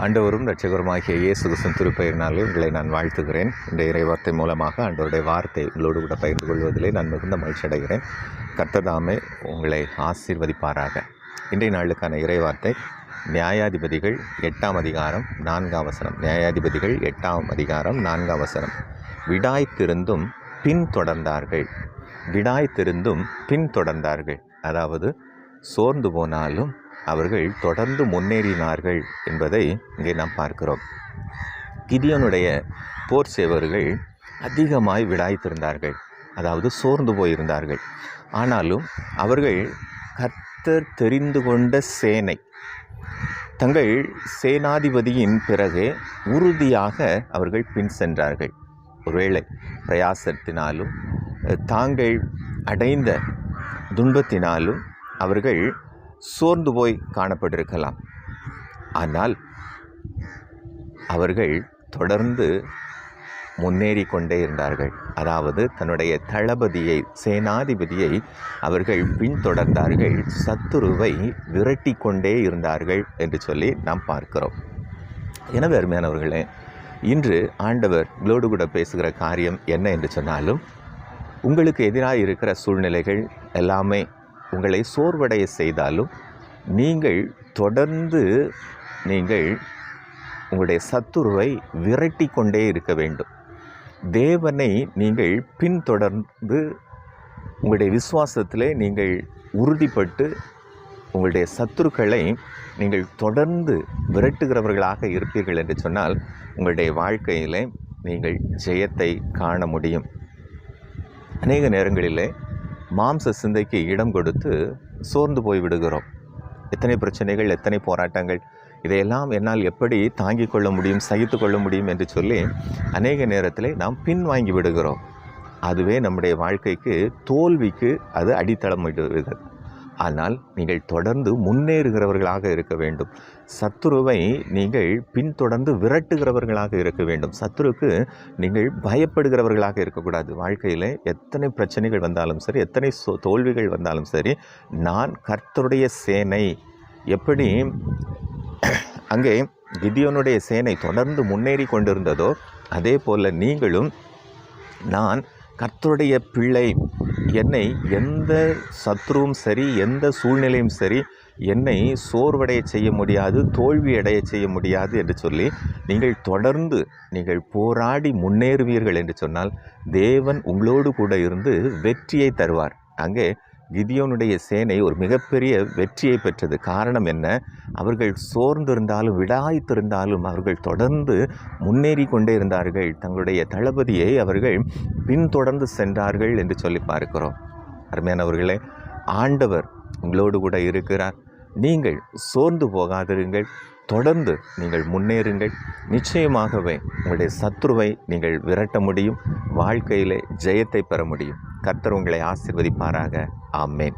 ஆண்டவரும் ரட்சகருமாகிய இயேசு கிருஷ்ணன் திருப்பெயரினாலே உங்களை நான் வாழ்த்துகிறேன். இந்த இறைவார்த்தை மூலமாக ஆண்டவருடைய வார்த்தை உங்களோடு கூட பகிர்ந்து கொள்வதிலே நான் மிகுந்த மகிழ்ச்சி அடைகிறேன். கர்த்ததாமே உங்களை ஆசீர்வதிப்பாராக. இன்றைய நாளுக்கான இறைவார்த்தை நியாயாதிபதிகள் எட்டாம் அதிகாரம் நான்காம் வசனம். நியாயாதிபதிகள் எட்டாம் அதிகாரம் நான்காம் வசனம். விடாய்த்திருந்தும் பின்தொடர்ந்தார்கள் விடாய்த்திருந்தும் பின்தொடர்ந்தார்கள் அதாவது சோர்ந்து போனாலும் அவர்கள் தொடர்ந்து முன்னேறினார்கள் என்பதை இங்கே நாம் பார்க்கிறோம். கிதியோனுடைய போர் சேவர்கள் அதிகமாய் விடாய்த்திருந்தார்கள். அதாவது சோர்ந்து போயிருந்தார்கள். ஆனாலும் அவர்கள் கர்த்தர் தெரிந்து கொண்ட சேனை தங்கள் சேனாதிபதியின் பிறகு உறுதியாக அவர்கள் பின் சென்றார்கள். ஒருவேளை பிரயாசத்தினாலும் தாங்கள் அடைந்த துன்பத்தினாலும் அவர்கள் சோர்ந்து போய் காணப்பட்டிருக்கலாம். ஆனால் அவர்கள் தொடர்ந்து முன்னேறி கொண்டே இருந்தார்கள். அதாவது தன்னுடைய தளபதியை சேனாதிபதியை அவர்கள் பின்தொடர்ந்தார்கள். சத்துருவை விரட்டி கொண்டே இருந்தார்கள் என்று சொல்லி நாம் பார்க்கிறோம். எனவே அருமையானவர்களே இன்று ஆண்டவர் உங்களோடு கூட பேசுகிற காரியம் என்ன என்று சொன்னாலும் உங்களுக்கு எதிராக இருக்கிற சூழ்நிலைகள் எல்லாமே உங்களை சோர்வடைய செய்தாலும் நீங்கள் தொடர்ந்து நீங்கள் உங்களுடைய சத்துருவை விரட்டி கொண்டே இருக்க வேண்டும். தேவனை நீங்கள் பின்தொடர்ந்து உங்களுடைய விசுவாசத்திலே நீங்கள் உறுதிப்பட்டு உங்களுடைய சத்துருக்களை நீங்கள் தொடர்ந்து விரட்டுகிறவர்களாக இருப்பீர்கள் என்று சொன்னால் உங்களுடைய வாழ்க்கையிலே நீங்கள் ஜெயத்தை காண முடியும். அநேக நேரங்களிலே மாம்ச சிந்தைக்கு இடம் கொடுத்து சோர்ந்து போய் விடுகிறோம். எத்தனை பிரச்சனைகள் எத்தனை போராட்டங்கள் இதையெல்லாம் என்னால் எப்படி தாங்கிக் கொள்ள முடியும் சகித்து கொள்ள முடியும் என்று சொல்லி அநேக நேரத்தில் நாம் பின்வாங்கி விடுகிறோம். அதுவே நம்முடைய வாழ்க்கைக்கு தோல்விக்கு அது அடித்தளம் விடுகிறது ஆனால் நீங்கள் தொடர்ந்து முன்னேறுகிறவர்களாக இருக்க வேண்டும். சத்துருவை நீங்கள் பின்தொடர்ந்து விரட்டுகிறவர்களாக இருக்க வேண்டும். சத்துருக்கு நீங்கள் பயப்படுகிறவர்களாக இருக்கக்கூடாது. வாழ்க்கையில் எத்தனை பிரச்சனைகள் வந்தாலும் சரி எத்தனை சோ தோல்விகள் வந்தாலும் சரி நான் கர்த்தருடைய சேனை. எப்படி அங்கே கிதியோனுடைய சேனை தொடர்ந்து முன்னேறி கொண்டிருந்ததோ அதே போல் நீங்களும் நான் கர்த்தருடைய பிள்ளை. என்னை எந்த சத்ருவும் சரி எந்த சூழ்நிலையும் சரி என்னை சோர்வடைய செய்ய முடியாது தோல்வி அடைய செய்ய முடியாது என்று சொல்லி நீங்கள் தொடர்ந்து நீங்கள் போராடி முன்னேறுவீர்கள் என்று சொன்னால் தேவன் உங்களோடு கூட இருந்து வெற்றியை தருவார். அங்கே கிதியோனுடைய சேனை ஒரு மிகப்பெரிய வெற்றியை பெற்றது. காரணம் என்ன? அவர்கள் சோர்ந்திருந்தாலும் விடாய்த்திருந்தாலும் அவர்கள் தொடர்ந்து முன்னேறி கொண்டே இருந்தார்கள். தங்களுடைய தளபதியை அவர்கள் பின்தொடர்ந்து சென்றார்கள் என்று சொல்லி பார்க்கிறோம். அருமையானவர்களே ஆண்டவர் உங்களோடு கூட இருக்கிறார். நீங்கள் சோர்ந்து போகாதிருங்கள். தொடர்ந்து நீங்கள் முன்னேறுங்கள். நிச்சயமாகவே உங்களுடைய சத்ருவை நீங்கள் விரட்ட முடியும். வாழ்க்கையிலே ஜெயத்தை பெற முடியும். கர்த்தர் உங்களை ஆசிர்வதிப்பாராக. ஆமேன்.